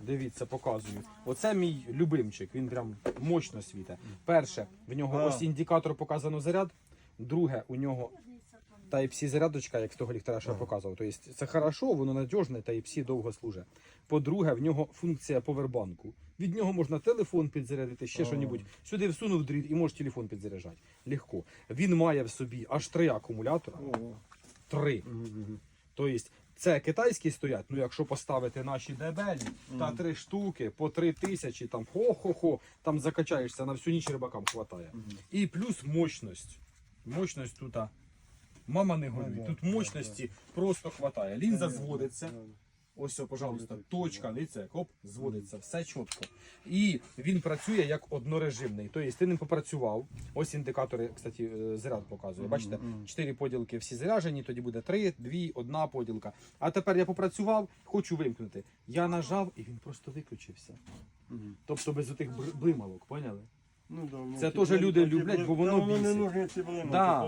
Дивіться, показую. Оце мій любимчик. Він прям мощно світить. Перше, в нього А. ось індикатор показано заряд. Друге, у нього Type-C зарядочка, як з того ліхтаря, що я показував. Тобто це хорошо, воно надіжне, Type-C довго служить. По-друге, в нього функція повербанку. Від нього можна телефон підзарядити, ще що-небудь. Сюди всунув дріт і можеш телефон підзаряджати. Легко. Він має в собі аж три акумулятора. Три. Тобто це китайські стоять, ну якщо поставити наші дебелі, та три штуки по три тисячі, там хо-хо-хо, там закачаєшся на всю ніч рибакам хватає. І плюс мощність. Мощність тут, мама не горюй, тут мощності просто хватає. Лінза зводиться. Ось, о, пожалуйста, точка, лице, коп, зводиться, все чітко. І він працює як однорежимний. Тобто ти ним попрацював. Ось індикатори, кстати, е, заряд показує. Бачите, чотири поділки всі заряджені, тоді буде три, дві, одна поділка. А тепер я попрацював, хочу вимкнути. Я нажав і він просто виключився. Тобто без отих блималок, поняли? Ну, да, ну, Це теж люди люблять, бо воно бісить. Да.